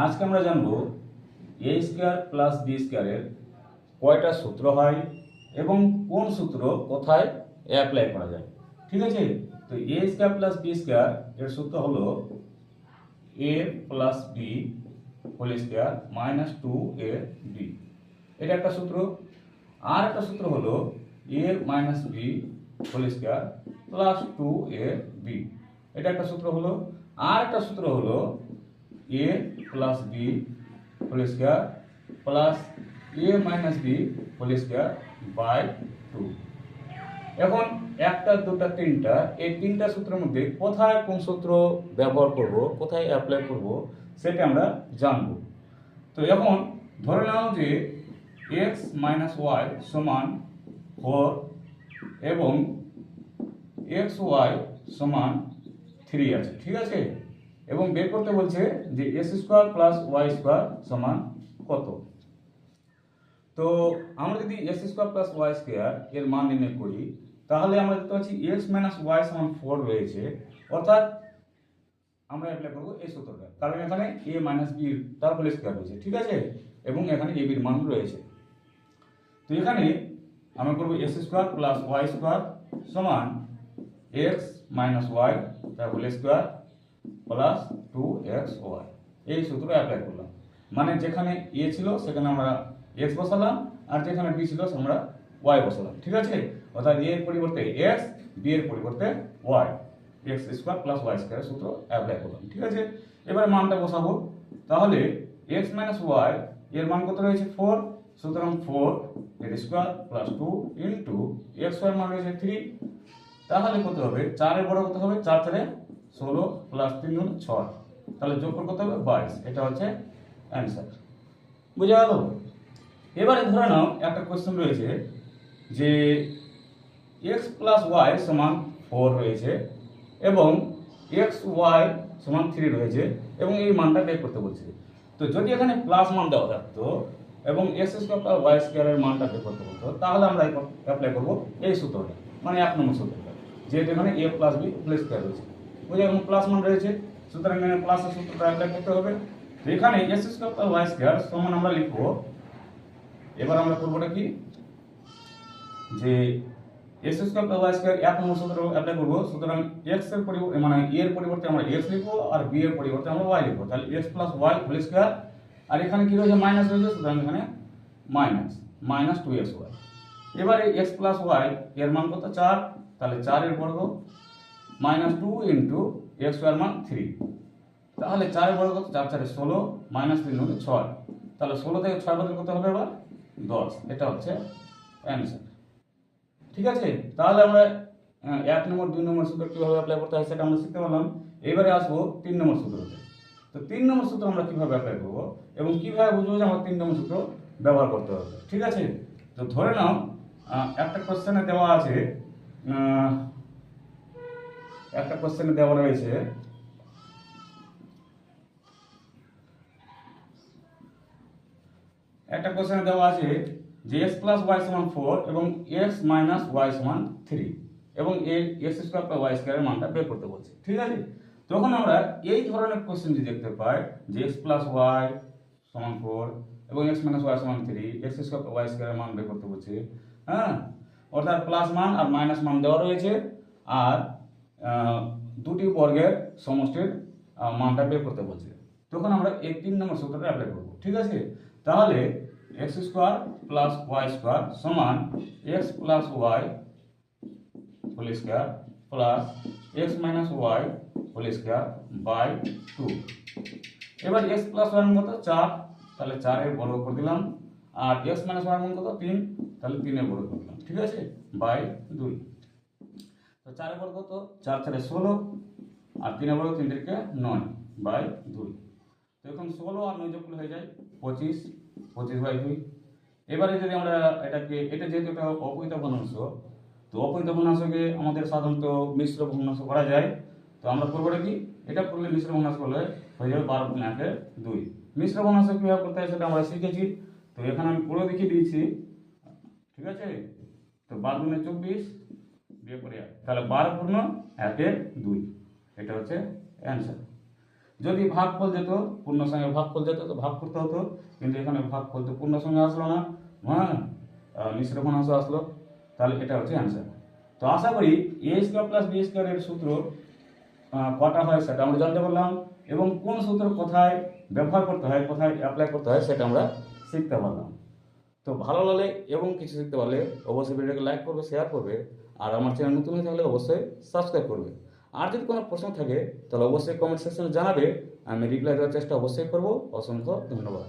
আজকে আমরা জানব এ স্কোয়ার প্লাস বি স্কোয়ারের কয়টা সূত্র হয় এবং কোন সূত্র কোথায় অ্যাপ্লাই করা যায়। ঠিক আছে? তো A square plus B square এর সূত্র হলো A plus B whole square minus two A B এটা একটা সূত্র। আর একটা সূত্র হলো A minus B whole square plus two A B এটা একটা সূত্র হলো। আর একটা সূত্র হলো A plus B whole square plus A minus B whole square by two এখন একটা, দুটা, তিনটা, এই তিনটা সূত্রের মধ্যে কোথায় কোন সূত্র ব্যবহার করব, কোথায় অ্যাপ্লাই করব, সেটা আমরা জানব। তো এখন ধরে নাও যে এক্স মাইনাস ওয়াই সমান ফোর এবং এক্স ওয়াই সমান থ্রি আছে, ঠিক আছে? এবং বের করতে বলছে যে S square plus Y square সমান কত? তো আমরা যদি S square plus Y square এর মান নির্ণয় করি, তাহলে আমরা দেখতে পাচ্ছি এক্স মাইনাস ওয়াই সমান ফোর রয়েছে, অর্থাৎ আমরা অ্যাপ্লাই করব এই সূত্রটা। কারণ এখানে এ মাইনাস বি তার হোল স্কোয়ার রয়েছে, ঠিক আছে? এবং এখানে এ বির মান রয়েছে। তো এখানে আমরা করব X square plus Y square সমান এক্স মাইনাস ওয়াই তার whole square plus two X Y এই সূত্র অ্যাপ্লাই করলাম। মানে যেখানে এ ছিল, সেখানে আমরা এক্স বসালাম, আর যেখানে বি ছিল, আমরা ওয়াই বসালাম। ঠিক আছে? অর্থাৎ এর পরিবর্তে এক্স বি এর পরিবর্তে Y X square plus Y square সূত্র অ্যাপ্লাই করলাম। ঠিক আছে? এবার মানটা বসাবো। তাহলে এক্স মাইনাস ওয়াই এর মান কত রয়েছে? ফোর সুতরাং ফোর এর square plus two into X Y মান রয়েছে থ্রি তাহলে কত হবে? চারের বড় কত হবে? চার চারে ষোলো প্লাস তিন গুণ ছয়। তাহলে যোগ করে কত হবে বাইশ। এটা হচ্ছে অ্যান্সার বুঝে গেল? এবারে ধরে নাও, একটা কোশ্চেন রয়েছে যে এক্স প্লাস ওয়াই সমান ফোর রয়েছে এবং এক্স ওয়াই সমান থ্রি রয়েছে এবং এই মানটা বের করতে বলছে। তো যদি এখানে প্লাস মান দেওয়া থাকতো এবং এক্স স্কোয়ার প্লাস ওয়াই স্কোয়ারের মানটা বের করতে বলতো, তাহলে আমরা অ্যাপ্লাই করব এই সূত্রটা মানে এক নম্বর সূত্রটা, যেহেতু এখানে A plus B plus square রয়েছে। বুঝে এবং প্লাস মান রয়েছে। সুতরাং এখানে প্লাসের সূত্রটা অ্যাপ্লাই করতে হবে। তো এখানে X square plus Y square সমান আমরা লিখব। এবার আমরা করবোটা কি? যে X square plus Y square এক নম্বর সূত্র অ্যাপ্লাই করব। সুতরাং এক্সের পরিবর্তে মানে এ এর পরিবর্তে আমরা এক্স লিখব আর বি এর পরিবর্তে আমরা ওয়াই লিখব। তাহলে X plus Y whole square আর এখানে কি রয়েছে? মাইনাস রয়েছে। সুতরাং এখানে minus minus two X Y এবারে এক্স প্লাস ওয়াই এর মান কত? চার। তাহলে চারের বর্গ মাইনাস টু ইন্টু এক্স ওয়ার মান থ্রি তাহলে চারের বর্গ কত? চার চারে ষোলো মাইনাস তিন হলে ছয়। তাহলে ষোলো থেকে ছয় বদল কত হবে এবার দশ। এটা হচ্ছে অ্যান্সার ঠিক আছে? তাহলে আমরা এক নম্বর, দুই নম্বর সূত্র কীভাবে অ্যাপ্লাই করতে হয় সেটা আমরা শিখতে পারলাম। এবারে আসব তিন নম্বর সূত্রতে। তো তিন নম্বর সূত্র আমরা কীভাবে অ্যাপ্লাই করব এবং কীভাবে বুঝব যে আমার তিন নম্বর সূত্র ব্যবহার করতে হবে? ঠিক আছে? তো ধরে নাও একটা কোশ্চেনে দেওয়া আছে একটা কোশ্চেনে দেওয়া রয়েছে। একটা কোশ্চেনে দেওয়া আছে যে এক্স প্লাস ওয়াই সমান ফোর এবং এক্স মাইনাস ওয়াই সমান থ্রি এবং এর এক্স স্কোয়ার প্লাস ওয়াই স্কোয়ারের মানটা বের করতে বলছে। ঠিক আছে? তখন আমরা এই ধরনের কোশ্চেন যদি দেখতে পাই যে এক্স প্লাস ওয়াই সমান ফোর এবং এক্স মাইনাস ওয়াই সমান থ্রি এক্স স্কোয়ার ওয়াই স্কোয়ারের মান বের করতে বলছে। হ্যাঁ? অর্থাৎ প্লাস মান আর মাইনাস মান দেওয়া রয়েছে। আর দুটি বর্গের সমষ্টির মানটা বের করতে বলছে। তখন আমরা এই তিন নম্বর সূত্রটা অ্যাপ্লাই করব। ঠিক আছে? তাহলে X square plus Y square সমান X plus Y whole square plus X minus Y whole square by two এবার এক্স প্লাস ওয়াই কত? চার। তাহলে চারের বর্গ করে দিলাম। আর এক্স মাইনাস ওয়াই কত? তিন। তাহলে তিনের বর্গ করে দিলাম। ঠিক আছে? বাই দুই। চারের বর্গ কত চার চারে ষোলো আর তিনের বর্গ তিন নয় বাই দুই। তো এখন ষোলো আর নয় যোগ হয়ে যায় পঁচিশ পঁচিশ বাই দুই। এবারে যদি আমরা এটাকে, এটা যেহেতু একটা অপরিত ভগ্নাংশ, তো অপরিত ভগ্নাংশকে আমাদের সাধারণত মিশ্র ভগ্নাংশ করা যায়। তো আমরা করবোটা কি? এটা করলে মিশ্র ভগ্নাংশ করলে হয়ে যাবে বারো গুণ একে দুই। মিশ্র ভগ্নাংশ কীভাবে করতে হয় সেটা আমরা শিখেছি। তো এখানে আমি পুরো দেখিয়ে দিয়েছি। ঠিক আছে? তো বারো গুণে চব্বিশ বিয়ে করে। তাহলে বারো পূর্ণ একে দুই। এটা হচ্ছে অ্যান্সার যদি ভাগ ফল যেত, পূর্ণ সঙ্গে ভাগ ফল যেত, তো ভাগ করতে হতো। কিন্তু এখানে ভাগফল তো পূর্ণ সঙ্গে আসলো না। হ্যাঁ মিশ্র ভগ্নাংশ আসলো। তাহলে এটা হচ্ছে অ্যান্সার তো আশা করি এ স্কোয়ার প্লাস বি স্কোয়ারের সূত্র কটা হয় সেটা আমরা জানতে পারলাম। এবং কোন সূত্র কোথায় ব্যবহার করতে হয়, কোথায় অ্যাপ্লাই করতে হয় সেটা আমরা শিখতে পারলাম। তো ভালো লাগলে এবং কিছু শিখতে পারলে অবশ্যই ভিডিওকে লাইক করবে শেয়ার করবে, আর আমার চ্যানেল নতুন হয়ে থাকলে অবশ্যই সাবস্ক্রাইব করবে। আর যদি কোনো প্রশ্ন থাকে, তাহলে অবশ্যই কমেন্ট সেকশনে জানাবে, আমি রিপ্লাই দেওয়ার চেষ্টা অবশ্যই করব। অসংখ্য ধন্যবাদ।